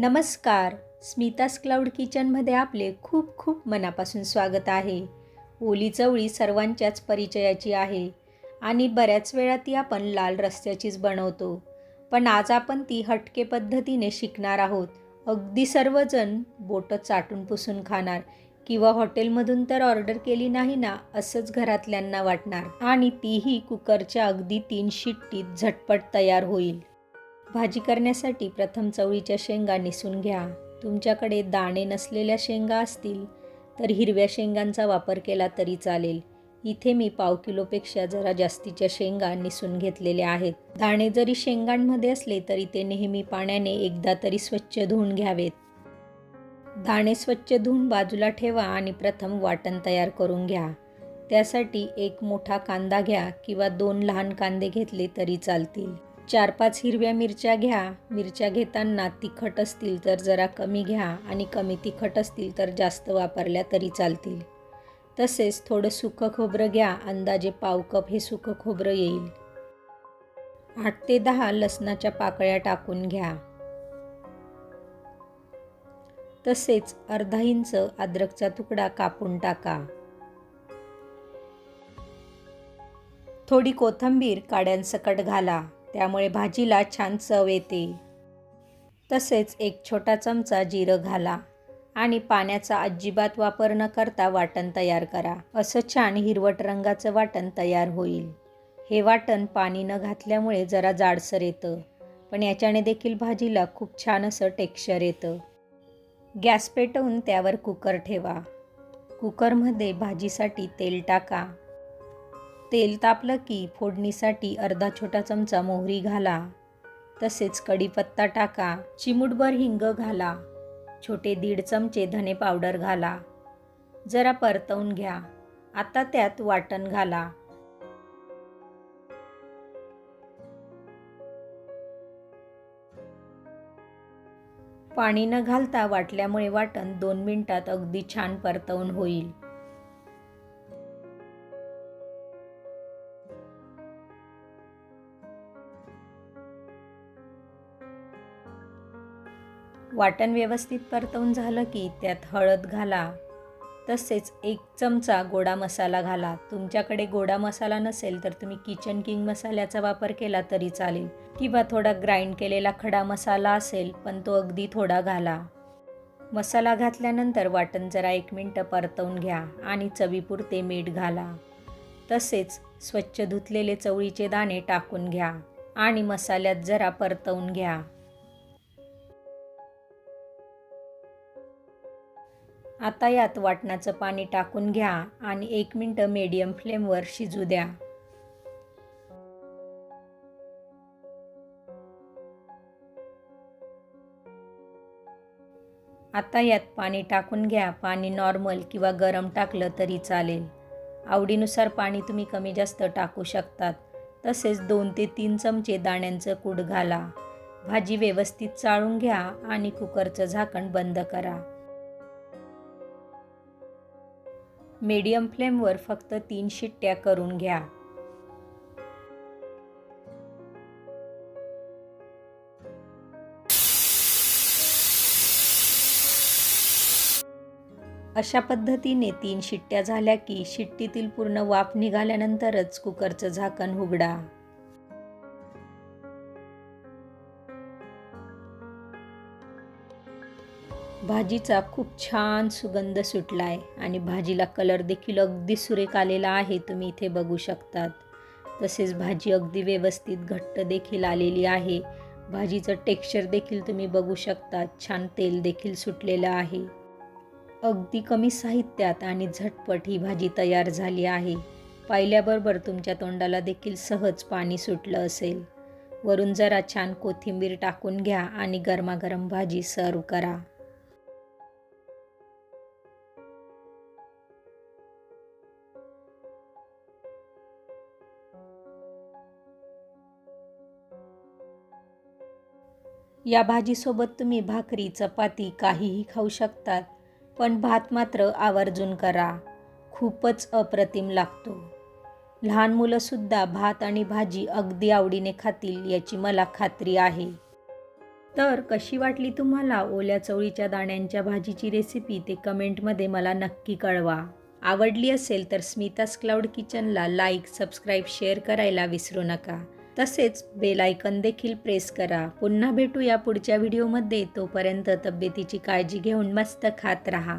नमस्कार. स्मितास क्लाउड किचनमध्ये आपले खूप खूप मनापासून स्वागत आहे. ओली चवळी सर्वांच्याच परिचयाची आहे आणि बऱ्याच वेळा ती आपण लाल रस्त्याचीच बनवतो. पण आज आपण ती हटके पद्धतीने शिकणार आहोत. अगदी सर्वजण बोटं चाटून पुसून खाणार किंवा हॉटेलमधून तर ऑर्डर केली नाही ना असंच घरातल्यांना वाटणार. आणि तीही कुकरच्या अगदी तीन शिट्टीत झटपट तयार होईल. भाजी करण्यासाठी प्रथम चवळीच्या शेंगा निसून घ्या. तुमच्याकडे दाणे नसलेल्या शेंगा असतील तर हिरव्या शेंगांचा वापर केला तरी चालेल. इथे मी पाव किलोपेक्षा जरा जास्तीच्या शेंगा निसून घेतलेल्या आहेत. दाणे जरी शेंगांमध्ये असले तरी ते नेहमी पाण्याने एकदा तरी स्वच्छ धुवून घ्यावेत. दाणे स्वच्छ धुवून बाजूला ठेवा आणि प्रथम वाटण तयार करून घ्या. त्यासाठी एक मोठा कांदा घ्या किंवा दोन लहान कांदे घेतले तरी चालतील. चार पाच हिरव्या मिरच्या घ्या. मिरच्या घेताना तिखट असतील तर जरा कमी घ्या आणि कमी तिखट असतील तर जास्त वापरल्या तरी चालतील. तसेच थोडं सुकं खोबरं घ्या. अंदाजे पाव कप हे सुकं खोबरं येईल. आठ ते दहा लसणाच्या पाकळ्या टाकून घ्या. तसेच अर्धा इंच अद्रकचा तुकडा कापून टाका. थोडी कोथंबीर काड्यांसकट घाला. त्यामुळे भाजीला छान चव येते. तसेच एक छोटा चमचा जिरं घाला आणि पाण्याचा अजिबात वापर न करता वाटण तयार करा. असं छान हिरवट रंगाचं वाटण तयार होईल. हे वाटण पाणी न घातल्यामुळे जरा जाडसर येतं पण याच्याने देखील भाजीला खूप छान असं टेक्स्चर येतं. गॅस पेटवून त्यावर कुकर ठेवा. कुकरमध्ये भाजीसाठी तेल टाका. तेल तापलं की फोडणीसाठी अर्धा छोटा चमचा मोहरी घाला. तसेच कढीपत्ता टाका चिमूटभर हिंग घाला छोटे दीड चमचे धने पावडर घाला. जरा परतवून घ्या. आता त्यात वाटण घाला. पाणी न घालता वाटल्यामुळे वाटण दोन मिनिटात अगदी छान परतवून होईल. वाटण व्यवस्थित परतवून झालं की त्यात हळद घाला. तसेच एक चमचा गोडा मसाला घाला. तुमच्याकडे गोडा मसाला नसेल तर तुम्ही किचन किंग मसाल्याचा वापर केला तरी चालेल. किंवा थोडा ग्राइंड केलेला खडा मसाला असेल पण तो अगदी थोडा घाला. मसाला घातल्यानंतर वाटण जरा एक मिनटं परतवून घ्या आणि चवीपुरते मीठ घाला. तसेच स्वच्छ धुतलेले चवळीचे दाणे टाकून घ्या आणि मसाल्यात जरा परतवून घ्या. आता यात वाटणाचं पाणी टाकून घ्या आणि एक मिनटं मीडियम फ्लेमवर शिजू द्या. आता यात पाणी टाकून घ्या. पाणी नॉर्मल किंवा गरम टाकलं तरी चालेल. आवडीनुसार पाणी तुम्ही कमी जास्त टाकू शकतात. तसेच दोन ते तीन चमचे दाण्यांचं कूड घाला. भाजी व्यवस्थित चाळून घ्या आणि कुकरचं झाकण बंद करा. मीडियम फ्लेमवर फक्त तीन शिट्ट्या करून घ्या. अशा पद्धतीने तीन शिट्ट्या झाल्या की शिट्टीतील पूर्ण वाफ निघाल्यानंतरच कुकरचं झाकण उघडा. भाजीचा खूप छान सुगंध सुटला आहे आणि भाजीला कलर देखील अगदी सुरेख आलेला आहे तुम्ही इथे बघू शकतात. तसेच भाजी अगदी व्यवस्थित घट्ट देखील आलेली आहे. भाजीचं टेक्स्चर देखील तुम्ही बघू शकतात छान तेल देखील सुटलेलं आहे. अगदी कमी साहित्यात आणि झटपट ही भाजी तयार झाली आहे. पाहिल्याबरोबर तुमच्या तोंडाला देखील सहज पाणी सुटलं असेल. वरून जरा छान कोथिंबीर टाकून घ्या आणि गरमागरम भाजी सर्व करा. या भाजीसोबत तुम्ही भाकरी चपाती काहीही खाऊ शकतात पण भात मात्र आवर्जून करा. खूपच अप्रतिम लागतो. लहान मुलंसुद्धा भात आणि भाजी अगदी आवडीने खातील याची मला खात्री आहे. तर कशी वाटली तुम्हाला ओल्या चवळीच्या दाण्यांच्या भाजीची रेसिपी ते कमेंटमध्ये मला नक्की कळवा. आवडली असेल तर स्मितास क्लाउड किचनला लाईक सबस्क्राईब शेअर करायला विसरू नका. तसेच बेल आयकन देखील प्रेस करा. पुन्हा भेटूया पुढच्या व्हिडिओमध्ये. तोपर्यंत तब्येतीची काळजी घेऊन मस्त खात राहा.